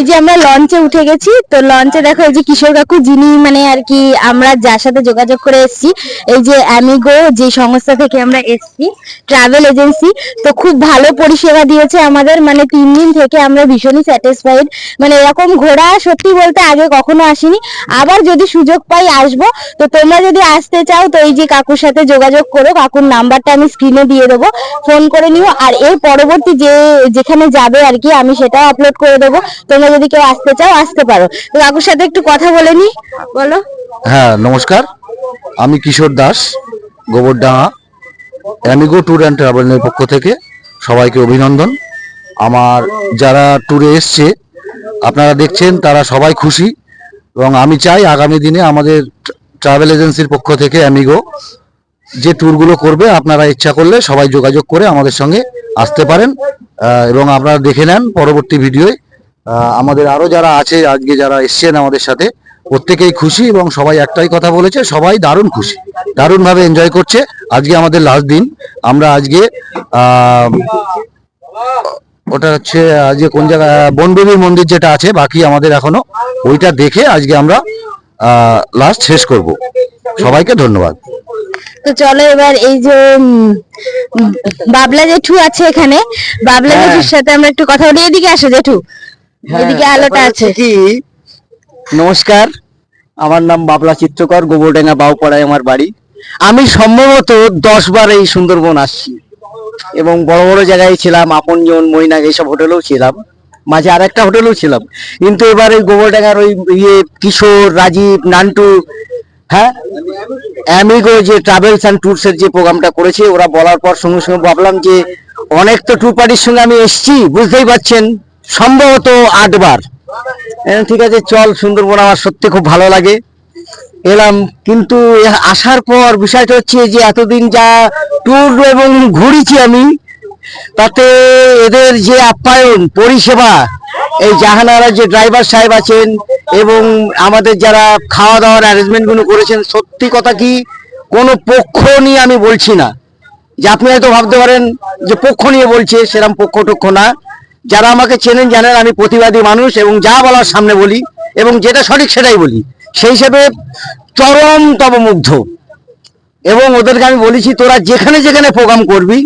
এই যে আমরা লঞ্চে উঠে গেছি, তো লঞ্চে দেখো এই যে কিশোর কাকু যিনি মানে আর কি আমরা যার সাথে যোগাযোগ করে এসেছি, এই যে অ্যামিগো যে সংস্থা থেকে আমরা এসেছি ট্রাভেল এজেন্সি তো খুব ভালো পরিষেবা দিয়েছে আমাদের মানে তিন দিন থেকে আমরা ভীষণই স্যাটিসফাইড মানে এরকম ঘোরা সত্যি বলতে আগে কখনো আসিনি, আবার যদি সুযোগ পাই আসব। তো তোমরা যদি আসতে চাও, তো এই যে কাকুর সাথে যোগাযোগ করো, কাকুর নাম্বারটা আমি স্ক্রিনে দিয়ে দেবো ফোন করে নিও। আর এর পরবর্তী যে যেখানে যাবে আর কি, আমি সেটাও আপলোড করে দেবো। তোমরা যদি কেউ আসতে চাও, আসতে পারো। কাকুর সাথে একটু কথা বলে নি, বলো। হ্যাঁ নমস্কার। আমি Kishore Das Gobardanga Amigo tour and ট্রাভেলের পক্ষ থেকে সবাইকে অভিনন্দন। আমার যারা ট্যুরে এসছে, আপনারা দেখছেন, তারা সবাই খুশি। এবং আমি চাই আগামী দিনে আমাদের ট্রাভেল এজেন্সির পক্ষ থেকে অ্যামিগো যে ট্যুরগুলো করবে, আপনারা ইচ্ছা করলে সবাই যোগাযোগ করে আমাদের সঙ্গে আসতে পারেন। এবং আপনারা দেখে নেন পরবর্তী ভিডিওয় আমাদের আরও যারা আছে আজকে যারা এসছেন আমাদের সাথে প্রত্যেকেই খুশি এবং সবাই একটাই কথা বলেছে সবাই দারুণ খুশি দারুণ ভাবে এনজয় করছে আজকে আমাদের লাস্ট দিন। আমরা আজকে ওটা হচ্ছে আজকে কোন জায়গায় বনদেবীর মন্দির যেটা আছে বাকি আমাদের এখনও ওইটা দেখে আজকে আমরা লাস্ট শেষ করব। সবাইকে ধন্যবাদ। তো চলো এবার এই যে বাবলা জেঠু আছে এখানে। বাবলা হ্যাঁ। জেঠুর সাথে আমরা একটু কথা বলি। এদিকে আসো জেঠু। এদিকে আলোটা আছে। কি? নমস্কার আমার নাম বাবলা চিত্রকর গোবরডাঙ্গা বাউপাড়ায় আমার বাড়ি। আমি সম্ভবত দশ বার এই সুন্দরবন আসছি এবং বড় বড় জায়গায় ছিলাম আপনজন মৈনাক এইসব হোটেলেও ছিলাম মাঝে আর একটা হোটেলেও ছিলাম। কিন্তু এবার এই গোবরডাঙ্গার ওই ইয়ে কিশোর রাজীব নান্টু হ্যাঁ অ্যামিগো যে ট্রাভেলস অ্যান্ড ট্যুরস এর যে প্রোগ্রামটা করেছে ওরা বলার পর সঙ্গে সঙ্গে ভাবলাম যে অনেক তো ট্যুর পার্টির সঙ্গে আমি এসেছি বুঝতেই পারছেন। সম্ভবত আটবার। ঠিক আছে, চল সুন্দরবন আমার সত্যি খুব ভালো লাগে। এলাম, কিন্তু আসার পর বিষয়টা হচ্ছে যে এতদিন যা ট্যুর এবং ঘুরেছি আমি, তাতে এদের যে আপ্যায়ন, পরিষেবা, এই জাহানারা যে ড্রাইভার সাহেব আছেন এবং আমাদের যারা খাওয়া দাওয়ার অ্যারেঞ্জমেন্টগুলো করেছেন, সত্যি কথা কি, কোনো পক্ষ নিয়ে আমি বলছি না। যে আপনি হয়তো ভাবতে পারেন যে পক্ষ নিয়ে বলছে সেরকম পক্ষ টক্ষ না। যারা আমাকে চেনেন জানেন আমি প্রতিবাদী মানুষ এবং যা বলার সামনে বলি এবং যেটা সঠিক সেটাই বলি। সেই হিসেবে চরম তব মুগ্ধ এবং ওদেরকে আমি বলেছি, তোরা যেখানে যেখানে প্রোগ্রাম করবি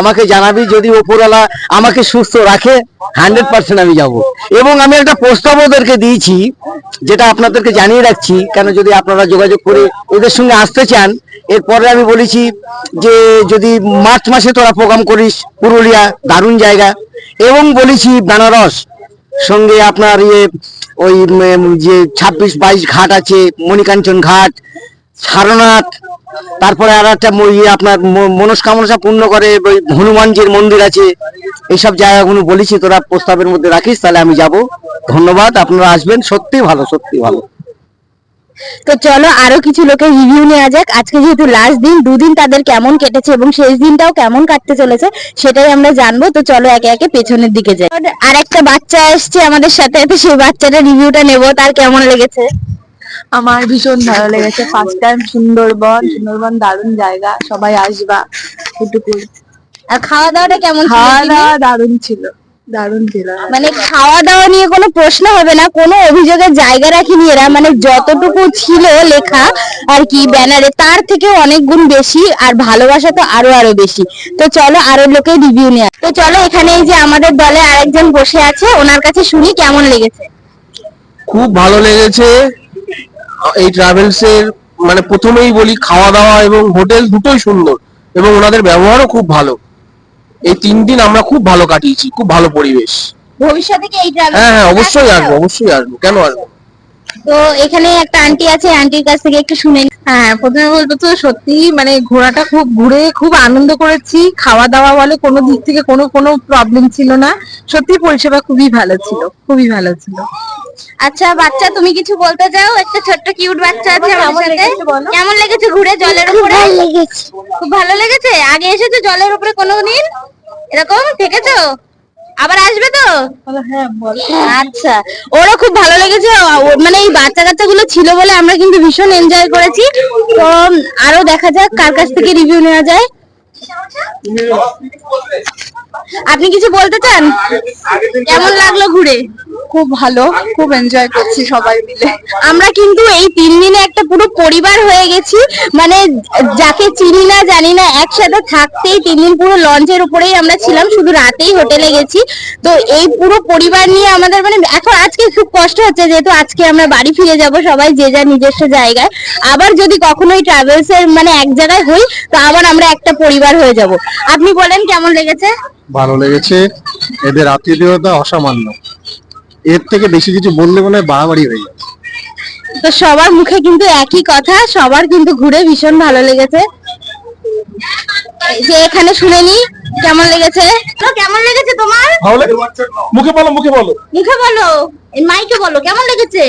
আমাকে জানাবি যদি ওপরওয়ালা আমাকে সুস্থ রাখে হান্ড্রেড পার্সেন্ট আমি যাব। এবং আমি একটা প্রস্তাব ওদেরকে দিয়েছি, যেটা আপনাদেরকে জানিয়ে রাখছি, কেন যদি আপনারা যোগাযোগ করে ওদের সঙ্গে আসতে চান, এরপরে আমি বলেছি যে যদি মার্চ মাসে তোরা প্রোগ্রাম করিস, পুরুলিয়া দারুণ জায়গা, এবং বলেছি বেনারস সঙ্গে আপনার ইয়ে ওই যে ছাব্বিশ বাইশ ঘাট আছে, মণিকাঞ্চন ঘাট, সারনাথ তারপরে আর একটা ইয়ে আপনার মনস্কামনা পূর্ণ করে, ওই হনুমানজির মন্দির আছে। এইসব জায়গাগুলো বলেছি, তোরা প্রস্তাবের মধ্যে রাখিস, তাহলে আমি যাব। ধন্যবাদ, আপনারা আসবেন, সত্যি ভালো সত্যি ভালো। তো চলো, আরও কিছু লোকের রিভিউ নেওয়া যাক। আজকে যেহেতু লাস্ট দিন, দুদিন তাদের কেমন কেটেছে এবং শেষ দিনটাও কেমন কাটতে চলেছে, সেটাই আমরা জানব। তো চলো, একে একে পেছনের দিকে যাই। আর একটা বাচ্চা এসছে আমাদের সাথে সেই বাচ্চাটা রিভিউটা নেব, তার কেমন লেগেছে? আমার ভীষণ ভালো লেগেছে। ফার্স্ট টাইম সুন্দরবন সুন্দরবন দারুণ জায়গা সবাই আসবা। এটুকু আর খাওয়া দাওয়াটা কেমন ছিল খাওয়া দাওয়া দারুণ ছিল দারুণ ছিল। মানে খাওয়া দাওয়া নিয়ে কোনো প্রশ্ন হবে না কোনো অভিযোগের জায়গা রাখিনি এরা মানে যতটুকু ছিল লেখা আর কি ব্যানারে তার থেকে অনেক গুণ বেশি আর ভালোবাসা তো আরও আরও বেশি। তো চলো আরও লোকের রিভিউ নেওয়া। তো চলো এখানে এই যে আমাদের দলে আরেকজন বসে আছে ওনার কাছে শুনি কেমন লেগেছে। খুব ভালো লেগেছে। এই ট্রাভেলস এর মানে প্রথমেই বলি খাওয়া দাওয়া এবং হোটেল দুটোই সুন্দর এবং ওনাদের ব্যবহারও খুব ভালো। এই তিন দিন আমরা খুব ভালো কাটিয়েছি খুব ভালো পরিবেশ। ভবিষ্যতে কি এই travel হ্যাঁ হ্যাঁ অবশ্যই আসব অবশ্যই আসব। কেন আসব? তো এখানে একটা আন্টি আছে আন্টির কাছ থেকে একটু শুনে হ্যাঁ প্রথমে বলব তো সত্যি মানে ঘোরাটা খুব ঘুরে খুব আনন্দ করেছি। খাওয়া দাওয়া বলে কোনো দিক থেকে কোনো কোনো প্রবলেম ছিল না। সত্যি পরিষেবা খুবই ভালো ছিল খুবই ভালো ছিল। আচ্ছা বাচ্চা তুমি কিছু বলতে চাও? একটা ছোট্ট কিউট বাচ্চা আছে আমার সাথে কেমন লেগেছে ঘুরে জলের উপরে? খুব ভালো লেগেছে? আগে এসেছ জলের উপরে কোনোদিন? এরকম? থেকেছো? আবার আসবে তো? হ্যাঁ আচ্ছা ওরও খুব ভালো লেগেছে। ও- মানে এই বাচ্চা কাচ্চা গুলো ছিল বলে আমরা কিন্তু ভীষণ এনজয় করেছি। তো আরও দেখা যাক কার কাছ থেকে রিভিউ নেওয়া যায়। আপনি কিছু বলতে চান? কেমন লাগল ঘুরে? খুব ভালো খুব এনজয় করছি সবাই মিলে। আমরা কিন্তু এই তিন দিনে একটা পুরো পরিবার হয়ে গেছি। মানে যাকে চিনি না জানি না একসাথে থাকতেই তিন দিন পুরো লঞ্চের উপরেই আমরা ছিলাম শুধু রাতেই হোটেলে গেছি। তো এই পুরো পরিবার নিয়ে আমাদের মানে এখন আজকে খুব কষ্ট হচ্ছে যেহেতু আজকে আমরা বাড়ি ফিরে যাব সবাই যে যার নিজস্ব জায়গায়। আবার যদি কখনো এই ট্রাভেলস এর মানে এক জায়গায় হই তো আবার আমরা একটা পরিবার হয়ে যাব। আপনি বলেন কেমন লেগেছে? ভালো লেগেছে। এদের আত্মীয়তা অসামান্য। এর থেকে বেশি কিছু বললে মনে হয় বাড়াবাড়ি হয়ে যাবে তো সবার মুখে কিন্তু একই কথা সবার কিন্তু ঘুরে ভীষণ ভালো লেগেছে। যে এখানে শুনে নি কেমন লেগেছে? তো কেমন লেগেছে তোমার? ভালো লাগে মুখে বলো মুখে বলো। মুখে বলো এই মাইকে বলো কেমন লেগেছে?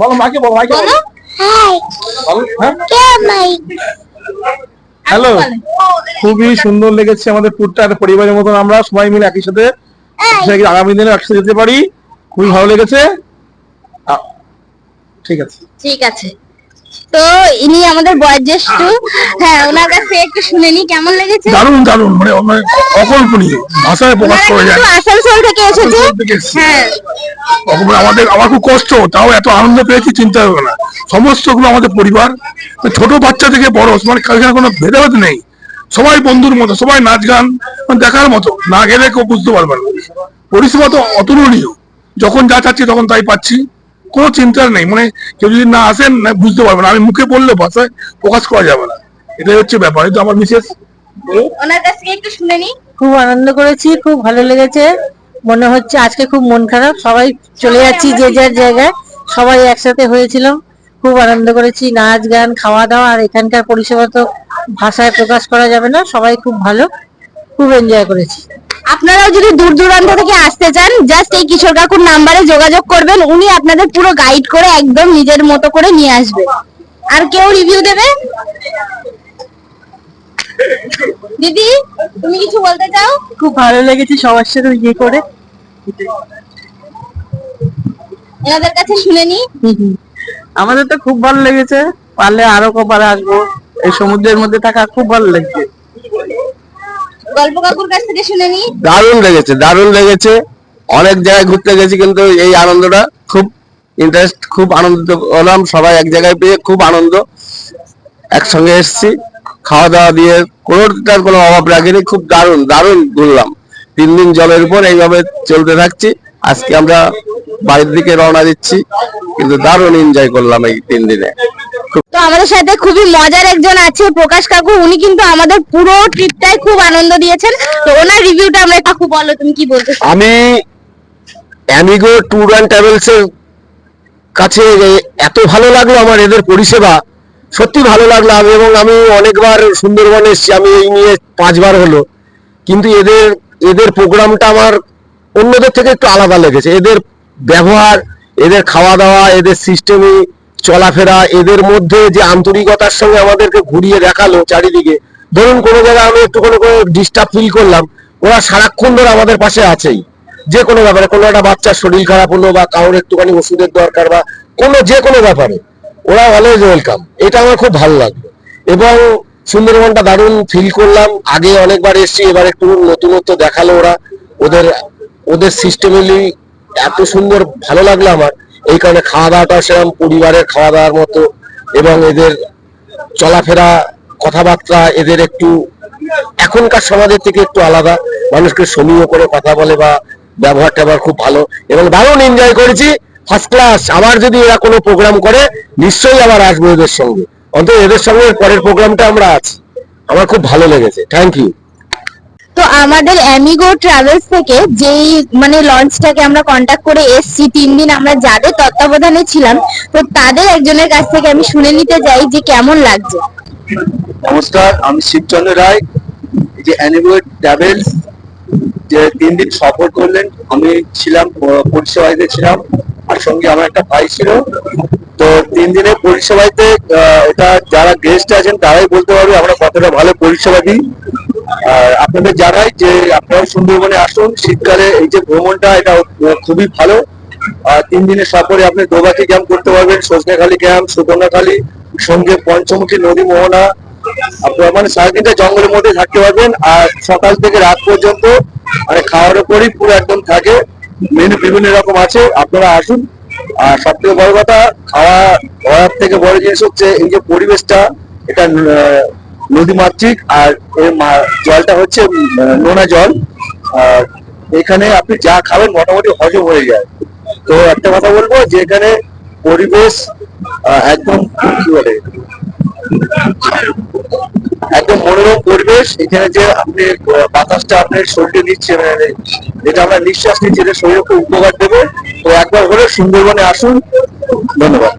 বলো মাকে বলো মাকে বলো। হাই বলো হ্যাঁ? কে মাই হ্যালো খুবই সুন্দর লেগেছে আমাদের ট্যুরটা একটা পরিবারের মতন আমরা সবাই মিলে একই সাথে আগামী দিনে একসাথে যেতে পারি। খুবই ভালো লেগেছে। ঠিক আছে। ঠিক আছে। তো ইনি আমাদের বয়োজ্যেষ্ঠ। হ্যাঁ ওনার কাছ একটু শুনে নি কেমন লেগেছে? দারুণ দারুণ মানে অকল্পনীয় ভাষায় প্রকাশ করা যায়। আসানসোল থেকে এসেছে। হ্যাঁ। আমাদের আমার খুব কষ্ট তাও এত আনন্দ পেয়েছি চিন্তা হবে না। সমস্তগুলো আমাদের পরিবার ছোট বাচ্চা থেকে বড় মানে কোনো ভেদাভেদ নেই। সবাই বন্ধুর মতো সবাই নাচ গান মানে দেখার মতো না গেলে কেউ বুঝতে পারবে না। পরিষেবা তো অতুলনীয় যখন যা চাচ্ছি তখন তাই পাচ্ছি। কোনো চিন্তার নেই। মানে কেউ যদি না আসেন না বুঝতে পারবে না। আমি মুখে বললে ভাষায় প্রকাশ করা যাবে না। এটাই হচ্ছে ব্যাপার। এই তো আমার মিসেস। ওনার কাছ থেকে একটু শুনে নি খুব আনন্দ করেছি খুব ভালো লেগেছে। মনে হচ্ছে আজকে খুব মন খারাপ। সবাই চলে যাচ্ছি যে যার জায়গায়। সবাই একসাথে হয়েছিলাম। খুব আনন্দ করেছি। নাচ গান খাওয়া দাওয়া আর এখানকার পরিষেবা তো ভাষায় প্রকাশ করা যাবে না। সবাই খুব ভালো। খুব এনজয় করেছি। আপনারাও যদি দূর দূরান্ত থেকে আসতে চান জাস্ট এই কিশোর কাকুর নাম্বারে যোগাযোগ করবেন উনি আপনাদের পুরো গাইড করে একদম নিজের মতো করে নিয়ে আসবে। আর কেউ রিভিউ দেবে? দিদি তুমি কিছু বলতে চাও? খুব ভালো লেগেছে সবার সাথে ইয়ে করে। এনাদের কাছে শুনে নি। আমাদের তো খুব ভালো লেগেছে পারলে আরও কবার আসব। এই সমুদ্রের মধ্যে থাকা খুব ভালো লাগছে। গল্প কাকুর কাছ থেকে শুনে নি। দারুণ লেগেছে দারুণ লেগেছে। অনেক জায়গায় ঘুরতে গেছি, কিন্তু এই আনন্দটা খুব ইন্টারেস্ট খুব আনন্দিত হলাম। সবাই এক জায়গায় পেয়ে খুব আনন্দ। একসঙ্গে এসেছি খাওয়া দাওয়া দিয়ে কোনোটার কোনো অভাব রাখিনি, খুব দারুণ দারুণ ঘুরলাম। তিন দিন জলের উপর এইভাবে চলতে থাকছি। আজকে আমরা বাড়ির দিকে রওনা দিচ্ছি, কিন্তু দারুণ এনজয় করলাম এই তিন দিনে। তো আমাদের সাথে খুবই মজার একজন আছে, প্রকাশ কাকু। উনি কিন্তু আমাদের পুরো ট্রিপটাই খুব আনন্দ দিয়েছেন। তো ওনার রিভিউটা আমরা কাকু বলো, তুমি কি বলতে আমি অ্যামিগো ট্যুর অ্যান্ড ট্রাভেলস এর কাছে এত ভালো লাগল আমার এদের পরিষেবা। সত্যি ভালো লাগল এবং আমি অনেকবার সুন্দরবন এসেছি, আমি এই নিয়ে পাঁচবার হলো। কিন্তু এদের এদের প্রোগ্রামটা আমার অন্যদের থেকে একটু আলাদা লেগেছে। এদের ব্যবহার, এদের খাওয়া দাওয়া এদের সিস্টেমে চলাফেরা, এদের মধ্যে যে আন্তরিকতার সঙ্গে আমাদেরকে ঘুরিয়ে দেখাল চারিদিকে, ধরুন কোনো জায়গায় আমি একটু কোনো কোনো ডিস্টার্ব ফিল করলাম, ওরা সারাক্ষণ ধরে আমাদের পাশে আছেই। যে কোনো ব্যাপারে, কোনো একটা বাচ্চার শরীর খারাপ হলো বা কারোর একটুখানি ওষুধের দরকার বা কোনো যে কোনো ব্যাপারে, ওরা অলওয়েজ ওয়েলকাম এটা আমার খুব ভালো লাগল। এবং সুন্দরবনটা দারুণ ফিল করলাম। আগে অনেকবার এসেছি, এবার একটু নতুনত্ব দেখাল ওরা। ওদের ওদের সিস্টেমেলি এত সুন্দর, ভালো লাগল আমার। এই কারণে খাওয়া দাওয়াটা সেরকম পরিবারের খাওয়া দাওয়ার মতো এবং এদের চলাফেরা, কথাবার্তা এদের একটু এখনকার সমাজের থেকে একটু আলাদা। মানুষকে সমীহ করে কথা বলে বা ব্যবহার ট্যাবহার খুব ভালো। এবং দারুণ এনজয় করেছি। ফার্স্ট ক্লাস আবার যদি এরা কোনো প্রোগ্রাম করে, নিশ্চয়ই আবার আসব এদের সঙ্গে। অন্তত এদের সঙ্গে পরের প্রোগ্রামটা আমরা আছি। আমার খুব ভালো লেগেছে। থ্যাংক ইউ তো আমাদের অ্যামিগো ট্রাভেলস থেকে যেই মানে লঞ্চটাকে আমরা কন্টাক্ট করে এসছি, তিন দিন আমরা যাদের তত্ত্বাবধানে ছিলাম, তো তাদের একজনের কাছ থেকে আমি শুনে নিতে চাই যে কেমন লাগছে। নমস্কার, আমি শিবচন্দ্র রায় যে অ্যানিমেট ট্রাভেলস যে তিন দিন সফর করলেন, আমি ছিলাম প- পরিষেবাইতে ছিলাম, আর সঙ্গে আমার একটা ভাই ছিল তিন দিনের পরিষেবাইতে আহ, এটা যারা গেস্ট আছেন তারাই বলতে পারবে আমরা কতটা ভালো পরিষেবা দিই আর আপনাদের জানাই যে আপনারা সুন্দরবনে আসুন শীতকালে এই যে ভ্রমণটা এটা খুবই ভালো। আর তিন দিনের সফরে আপনি দোবাকি ক্যাম্প করতে পারবেন সজনেখালি ক্যাম্প সুকন্যাখালী সঙ্গে পঞ্চমুখী নদী মোহনা আপনার মানে সারাদিনটা জঙ্গলের মধ্যে থাকতে পারবেন। আর সকাল থেকে রাত পর্যন্ত মানে খাওয়ার উপরই পুরো একদম থাকে। মেনু বিভিন্ন রকম আছে আপনারা আসুন। আর সব থেকে বড় কথা, খাওয়া খাওয়ার থেকে বড় জিনিস হচ্ছে এই যে পরিবেশটা, এটা নদী নদীমাতৃক আর এর জলটা হচ্ছে নোনা জল। আর এখানে আপনি যা খাবেন মোটামুটি হজম হয়ে যায়। তো একটা কথা বলব যে এখানে পরিবেশ একদম কি বলে? একদম মনোরম পরিবেশ। এখানে যে আপনি বাতাসটা আপনার শরীরে নিচ্ছে মানে যেটা আমরা নিঃশ্বাস নিচ্ছি, এটা শরীরে খুব উপকার দেবে। তো একবার হলে সুন্দরবনে আসুন। ধন্যবাদ।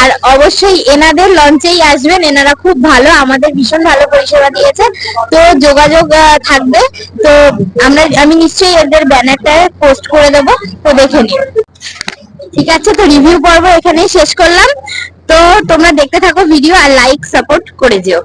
আর অবশ্যই এনাদের লঞ্চেই আসবেন। এনারা খুব ভালো, আমাদের ভীষণ ভালো পরিষেবা দিয়েছে তো যোগাযোগ থাকবে। তো আমরা, আমি নিশ্চয়ই এদের ব্যানারটা পোস্ট করে দেব। তো দেখে নিন। ঠিক আছে, তো রিভিউ পর্ব এখানেই শেষ করলাম। তো তোমরা দেখতে থাকো ভিডিও আর লাইক, সাপোর্ট করে যেও।